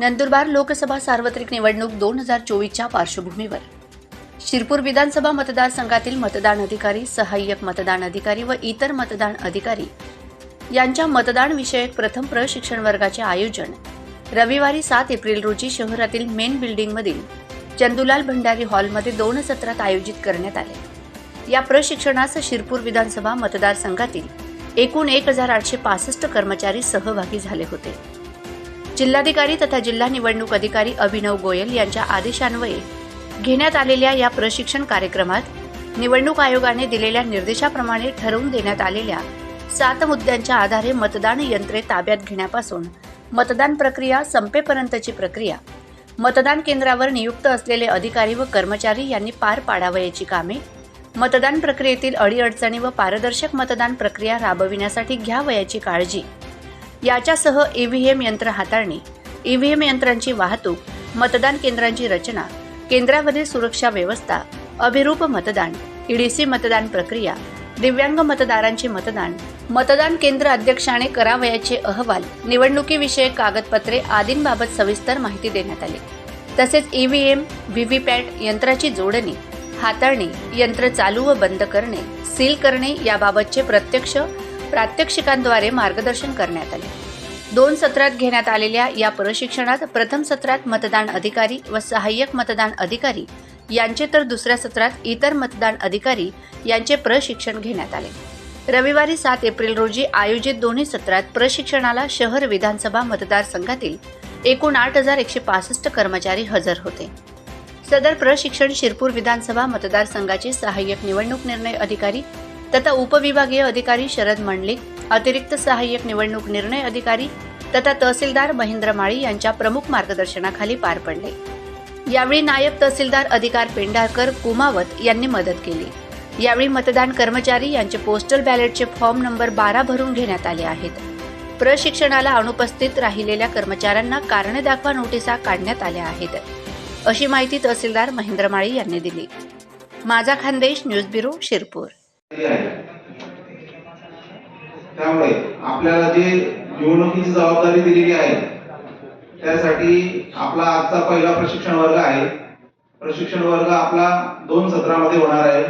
नंदुरबार लोकसभा सार्वत्रिक निवडणूक दोन हजार चोवीसच्या पार्श्वभूमीवर. शिरपूर विधानसभा मतदारसंघातील मतदान अधिकारी सहाय्यक मतदान अधिकारी व इतर मतदान अधिकारी यांच्या मतदान विषयक प्रथम प्रशिक्षण वर्गाचे आयोजन रविवारी सात एप्रिल रोजी शहरातील मेन बिल्डिंगमधील चंदुलाल भंडारी हॉलमध्ये दोन सत्रात आयोजित करण्यात आले. या प्रशिक्षणास शिरपूर विधानसभा मतदारसंघातील एकूण एक हजार आठशे पासष्ट कर्मचारी सहभागी झाले होते. जिल्हाधिकारी तथा जिल्हा निवडणूक अधिकारी अभिनव गोयल यांच्या आदेशान्वये घेण्यात आलेल्या या प्रशिक्षण कार्यक्रमात निवडणूक आयोगाने दिलेल्या निर्देशाप्रमाणे ठरवून देण्यात आलेल्या सात मुद्द्यांच्या आधारे मतदान यंत्रे ताब्यात घेण्यापासून मतदान प्रक्रिया संपेपर्यंतची प्रक्रिया मतदान केंद्रावर नियुक्त असलेले अधिकारी व कर्मचारी यांनी पार पाडावयाची कामे मतदान प्रक्रियेतील अडीअडचणी व पारदर्शक मतदान प्रक्रिया राबविण्यासाठी घ्यावयाची काळजी याच्यासह ईव्हीएम यंत्र हाताळणी ईव्हीएम यंत्रांची वाहतूक मतदान केंद्रांची रचना केंद्रावरील सुरक्षा व्यवस्था अभिरूप मतदान ईडीसी मतदान प्रक्रिया दिव्यांग मतदारांचे मतदान मतदान केंद्र अध्यक्षाने करावयाचे अहवाल निवडणुकीविषयक कागदपत्रे आदींबाबत सविस्तर माहिती देण्यात आली. तसेच ईव्हीएम व्हीव्हीपॅट यंत्राची जोडणी हाताळणी यंत्र चालू व बंद करणे सील करणे याबाबतचे प्रत्यक्ष प्रात्यक्षिकांद्वारे मार्गदर्शन करण्यात आले. दोन सत्रात घेण्यात आलेल्या या प्रशिक्षणात प्रथम सत्रात मतदान अधिकारी व सहाय्यक मतदान अधिकारी यांचे तर दुसऱ्या सत्रात इतर मतदान अधिकारी यांचे प्रशिक्षण घेण्यात आले. रविवारी सात एप्रिल रोजी आयोजित दोन्ही सत्रात प्रशिक्षणाला शहर विधानसभा मतदारसंघातील एकूण आठ हजार एकशे पासष्ट कर्मचारी हजर होते. सदर प्रशिक्षण शिरपूर विधानसभा मतदारसंघाचे सहाय्यक निवडणूक निर्णय अधिकारी तथा उपविभागीय अधिकारी शरद मंडलिक अतिरिक्त सहाय्यक निवडणूक निर्णय अधिकारी तथा तहसीलदार महेंद्र माळी यांच्या प्रमुख मार्गदर्शनाखाली पार पडले. यावेळी नायब तहसीलदार अधिकार पेंढारकर कुमावत यांनी मदत केली. यावेळी मतदान कर्मचारी यांचे पोस्टल बॅलेटचे फॉर्म नंबर बारा भरून घेण्यात आले आहेत. प्रशिक्षणाला अनुपस्थित राहिलेल्या कर्मचाऱ्यांना कारणे दाखवा नोटिसा काढण्यात आल्या आहेत. अशी माहिती तहसीलदार महेंद्र माळी यांनी दिली. माझा खानदेश न्यूज ब्युरो शिरपूर. आहे. त्यामुळे आपल्याला जे निवडणुकीची जबाबदारी दिलेली आहे त्यासाठी आपला आजचा पहिला प्रशिक्षण वर्ग आहे. प्रशिक्षण वर्ग आपला दोन सत्रामध्ये होणार आहे.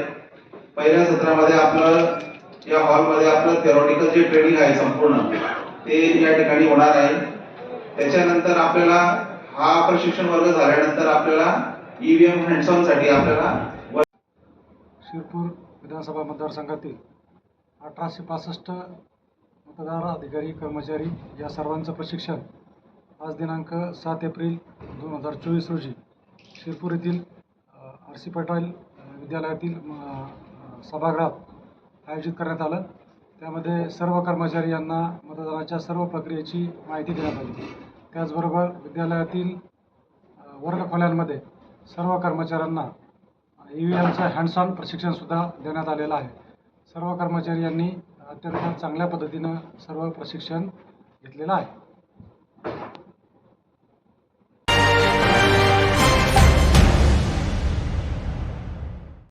पहिल्या सत्रामध्ये आपलं या हॉलमध्ये आपलं थेरॉटिकल जे ट्रेनिंग आहे संपूर्ण ते या ठिकाणी होणार आहे. त्याच्यानंतर आपल्याला हा प्रशिक्षण वर्ग झाल्यानंतर आपल्याला ईव्हीएम हँडसॉनसाठी आपल्याला शिरपूर विधानसभा मतदारसंघातील अठराशे पासष्ट मतदार अधिकारी कर्मचारी या सर्वांचं प्रशिक्षण आज दिनांक सात एप्रिल दोन हजार चोवीस रोजी शिरपूर येथील आर सी पटेल विद्यालयातील सभागृहात आयोजित करण्यात आलं. त्यामध्ये सर्व कर्मचारी यांना मतदानाच्या सर्व प्रक्रियेची माहिती देण्यात आली. त्याचबरोबर विद्यालयातील वर्गखोल्यांमध्ये सर्व कर्मचाऱ्यांना ई व्ही एमचं हँड्स ऑन प्रशिक्षणसुद्धा देण्यात आलेलं आहे. सर्व कर्मचारी यांनी अत्यंत चांगल्या पद्धतीनं सर्व प्रशिक्षण घेतलेलं आहे.